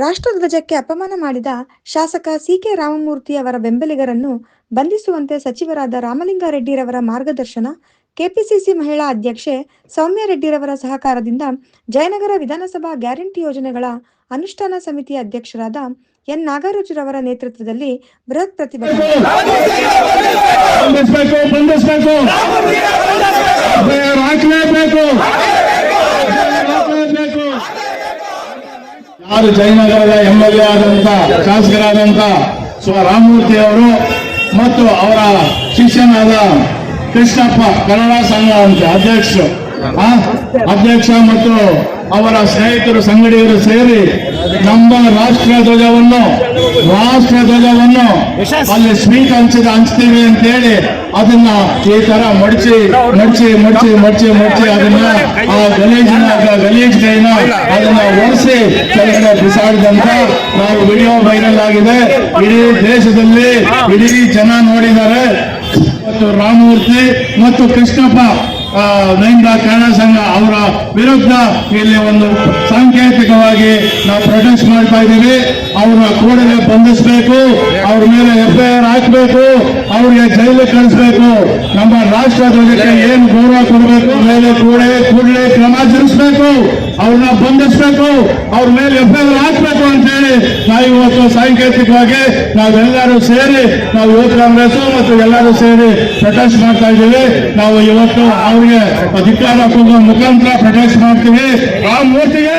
ರಾಷ್ಟ್ರಧ್ವಜಕ್ಕೆ ಅಪಮಾನ ಮಾಡಿದ ಶಾಸಕ ಸಿಕೆ ರಾಮಮೂರ್ತಿ ಅವರ ಬೆಂಬಲಿಗರನ್ನು ಬಂಧಿಸುವಂತೆ ಸಚಿವರಾದ ರಾಮಲಿಂಗಾರೆಡ್ಡಿರವರ ಮಾರ್ಗದರ್ಶನ, ಕೆಪಿಸಿಸಿ ಮಹಿಳಾ ಅಧ್ಯಕ್ಷೆ ಸೌಮ್ಯ ರೆಡ್ಡಿರವರ ಸಹಕಾರದಿಂದ ಜಯನಗರ ವಿಧಾನಸಭಾ ಗ್ಯಾರಂಟಿ ಯೋಜನೆಗಳ ಅನುಷ್ಠಾನ ಸಮಿತಿಯ ಅಧ್ಯಕ್ಷರಾದ ಎನ್. ನಾಗರಾಜರವರ ನೇತೃತ್ವದಲ್ಲಿ ಬೃಹತ್ ಪ್ರತಿಭಟನೆ ಬಂಧಿಸ್ಬೇಕು ಬಂಧಿಸ್ಬೇಕು ಹಾಕಲೇಬೇಕು ಹಾಕಲೇಬೇಕು ಯಾರು ಜಯನಗರದ ಎಂ ಎಲ್ ಎ ಆದಂತ ಶಾಸಕರಾದಂತ ಸ್ವ ರಾಮಮೂರ್ತಿ ಅವರು ಮತ್ತು ಅವರ ಶಿಷ್ಯನಾದ ಕೃಷ್ಣಪ್ಪ ಕನ್ನಡ ಸಂಘ ಅಧ್ಯಕ್ಷರು ಅಧ್ಯಕ್ಷ ಮತ್ತು ಅವರ ಸ್ನೇಹಿತರು, ಸಂಗಡಿಗರು ಸೇರಿ ನಮ್ಮ ರಾಷ್ಟ್ರ ಧ್ವಜವನ್ನು ರಾಷ್ಟ್ರ ಧ್ವಜವನ್ನು ಅಲ್ಲಿ ಸ್ವೀಟ್ ಹಂಚಿದ ಹಂಚ್ತೀವಿ ಅಂತ ಹೇಳಿ ಅದನ್ನ ಈ ತರ ಮಡಚಿ ಮಡಚಿ ಮಡಚಿ ಮಡಚಿ ಮಡಚಿ ಅದನ್ನ ಆ ಗಲೀಜಿನ, ಗಲೀಜ್ ಕೈನ ಅದನ್ನ ಒರೆಸಿ ಕೆಳಗಡೆ ಬಿಸಾಡಿದಂತ ನಾವು ವಿಡಿಯೋ ವೈರಲ್ ಆಗಿದೆ. ಇಡೀ ದೇಶದಲ್ಲಿ ಇಡೀ ಜನ ನೋಡಿದ್ದಾರೆ. ಮತ್ತು ರಾಮಮೂರ್ತಿ ಮತ್ತು ಕೃಷ್ಣಪ್ಪ ನೈಂದ ಕನ್ನಡ ಸಂಘ ಅವರ ವಿರುದ್ಧ ಇಲ್ಲಿ ಒಂದು ಸಾಂಕೇತಿಕವಾಗಿ ನಾವು ಪ್ರೊಟೆಸ್ಟ್ ಮಾಡ್ತಾ ಇದ್ದೀವಿ. ಅವ್ರನ್ನ ಕೂಡಲೇ ಬಂಧಿಸಬೇಕು, ಅವ್ರ ಮೇಲೆ ಎಫ್ಐಆರ್ ಹಾಕಬೇಕು, ಅವ್ರಿಗೆ ಜೈಲಿಗೆ ಕಳಿಸ್ಬೇಕು. ನಮ್ಮ ರಾಷ್ಟ್ರ ಧ್ವಜಕ್ಕೆ ಏನು ಗೌರವ ಕೊಡಬೇಕು, ಮೇಲೆ ಕೂಡಲೇ ಕೂಡಲೇ ಕ್ರಮ ಜರುಗಿಸಬೇಕು. ಅವ್ರನ್ನ ಬಂಧಿಸ್ಬೇಕು, ಅವ್ರ ಮೇಲೆ ಎಫ್ ಐ ಆರ್ ಹಾಕ್ಬೇಕು ಅಂತ ಹೇಳಿ ನಾವು ಇವತ್ತು ಸಾಂಕೇತಿಕವಾಗಿ ನಾವೆಲ್ಲರೂ ಸೇರಿ ನಾವು ಯುವ ಕಾಂಗ್ರೆಸ್ ಮತ್ತು ಎಲ್ಲರೂ ಸೇರಿ ಪ್ರೊಟೆಸ್ಟ್ ಮಾಡ್ತಾ ಇದ್ದೀವಿ. ನಾವು ಇವತ್ತು ಅವ್ರಿಗೆ ಅಧಿಕಾರ ಕೊಡುವ ಮುಖಾಂತರ ಪ್ರೊಟೆಸ್ಟ್ ಮಾಡ್ತೀವಿ. ಆ ಮೂರ್ತಿಗೆ